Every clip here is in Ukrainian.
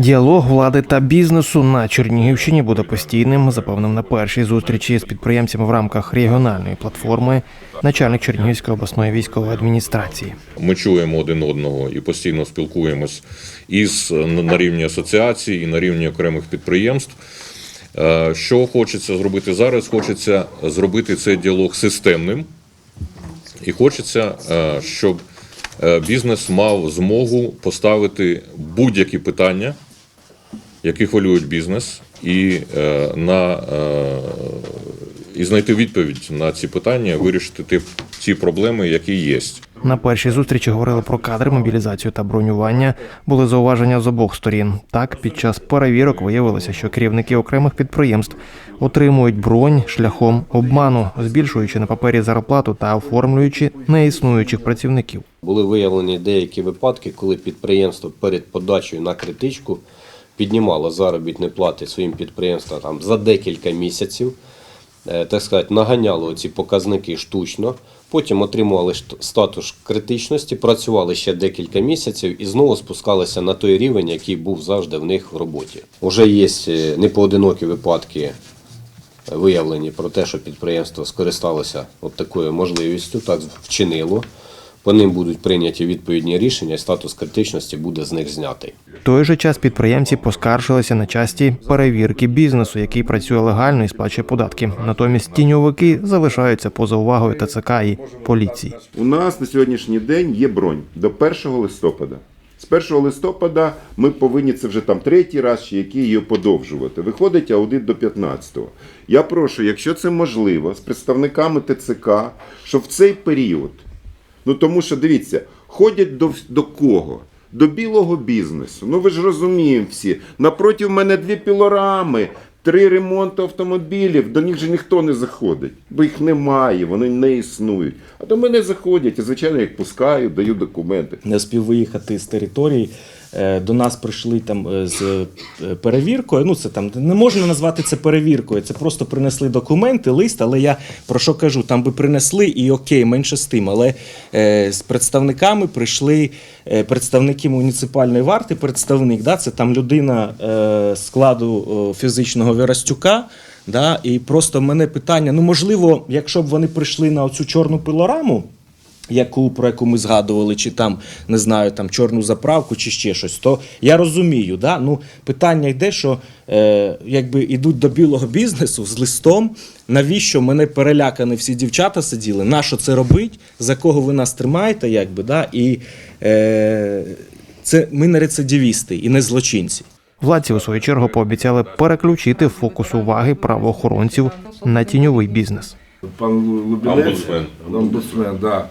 Діалог влади та бізнесу на Чернігівщині буде постійним. Запевнив на першій зустрічі з підприємцями в рамках регіональної платформи начальник Чернігівської обласної військової адміністрації. Ми чуємо один одного і постійно спілкуємось із на рівні асоціацій, і на рівні окремих підприємств. Е, Що хочеться зробити зараз? Хочеться зробити цей діалог системним, і хочеться, е, щоб е, бізнес мав змогу поставити будь-які питання, які хвилюють бізнес, і е, на е, і знайти відповідь на ці питання, вирішити ті, ті проблеми, які є. На першій зустрічі говорили про кадри, мобілізацію та бронювання. Були зауваження з обох сторін. Так, під час перевірок виявилося, що керівники окремих підприємств отримують бронь шляхом обману, збільшуючи на папері зарплату та оформлюючи неіснуючих працівників. Були виявлені деякі випадки, коли підприємство перед подачею на критичку піднімало заробітні плати своїм підприємствам там, за декілька місяців, е, так сказати, наганяло ці показники штучно, потім отримували статус критичності, працювали ще декілька місяців і знову спускалися на той рівень, який був завжди в них в роботі. Уже є е, непоодинокі випадки виявлені про те, що підприємство скористалося от такою можливістю, так вчинило. По ним будуть прийняті відповідні рішення, і статус критичності буде з них знятий. В той же час підприємці поскаржилися на часті перевірки бізнесу, який працює легально і сплачує податки. Натомість тіньовики залишаються поза увагою ТЦК і поліції. У нас на сьогоднішній день є бронь до 1 листопада. З 1 листопада ми повинні це вже там третій раз чи який її подовжувати. Виходить аудит до 15-го. Я прошу, якщо це можливо, з представниками ТЦК, щоб в цей період, ну тому що дивіться, ходять до, до кого? До білого бізнесу. Ну ви ж розуміємо всі. Напроти мене дві пілорами, три ремонти автомобілів. До них же ніхто не заходить, бо їх немає, вони не існують. А до мене заходять, і звичайно, їх пускаю, даю документи. не спів виїхати з території. Е, До нас прийшли там е, з е, перевіркою. Ну, це там не можна назвати це перевіркою. Це просто принесли документи, лист. Але я про що кажу? Там би принесли і окей, менше з тим. Але з представниками прийшли представники муніципальної варти, представник, да, це там людина складу фізичного Вірастюка. Да, і просто в мене питання: ну можливо, якщо б вони прийшли на оцю чорну пилораму яку про яку ми згадували, чи там не знаю, там чорну заправку, чи ще щось, то я розумію. Да? Ну, питання йде, що е, якби йдуть до білого бізнесу з листом. Навіщо мене перелякані всі дівчата сиділи? На що це робить? За кого ви нас тримаєте? Якби, да? І е, це ми не рецидивісти і не злочинці. Владці у свою чергу пообіцяли переключити фокус уваги правоохоронців на тіньовий бізнес. Пан Лубінець, Омбудсмен. омбудсмен, да.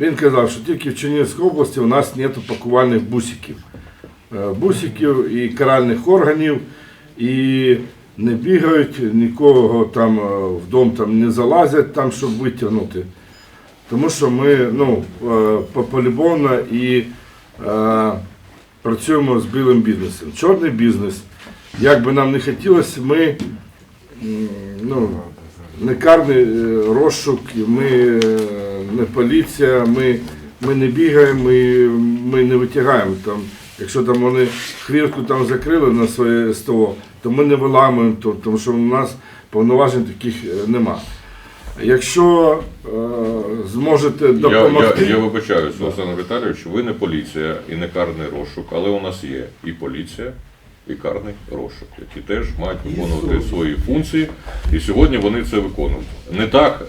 Він казав, що тільки в Чернігівській області у нас немає пакувальних бусиків. Е, Бусиків і каральних органів, і не бігають, нікого там е, в дом там не залазять, там, щоб витягнути. Тому що ми ну, е, полюбовно і е, працюємо з білим бізнесом. Чорний бізнес, як би нам не хотілося, ми ну, не карний е, розшук, ми е, не поліція, ми, ми не бігаємо, ми, ми не витягаємо там. Якщо там вони хвіртку там закрили на своє СТО, то ми не виламуємо, то, тому що у нас повноважень таких е, нема. Якщо е, зможете Я, допомогти, я, я вибачаюся, Олександр Віталійович, ви не поліція і не карний розшук, але у нас є і поліція, і карний розшук, які теж мають виконувати свої функції, і сьогодні вони це виконують. Не так,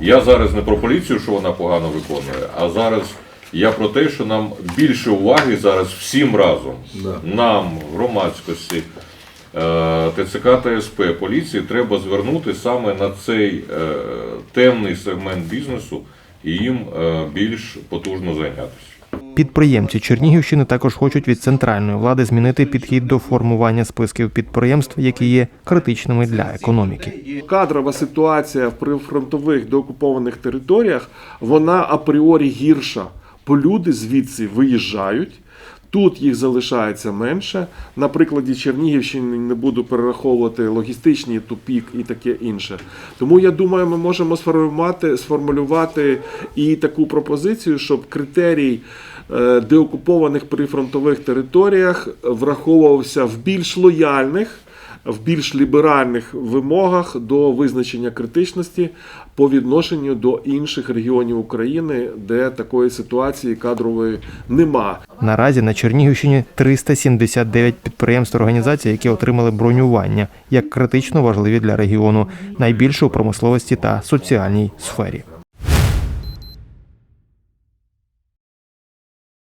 я зараз не про поліцію, що вона погано виконує, а зараз я про те, що нам більше уваги зараз всім разом, Да. нам, громадськості, е, ТЦК та СП, поліції треба звернути саме на цей е, темний сегмент бізнесу і їм е, більш потужно зайнятися. Підприємці Чернігівщини також хочуть від центральної влади змінити підхід до формування списків підприємств, які є критичними для економіки. Кадрова ситуація в прифронтових деокупованих територіях, вона апріорі гірша, бо люди звідси виїжджають. Тут їх залишається менше. На прикладі Чернігівщини не буду перераховувати логістичний тупік і таке інше. Тому я думаю, ми можемо сформулювати, сформулювати і таку пропозицію, щоб критерій деокупованих прифронтових територіях враховувався в більш лояльних, в більш ліберальних вимогах до визначення критичності по відношенню до інших регіонів України, де такої ситуації кадрової нема. Наразі на Чернігівщині 379 підприємств організацій, які отримали бронювання як критично важливі для регіону, найбільше у промисловості та соціальній сфері.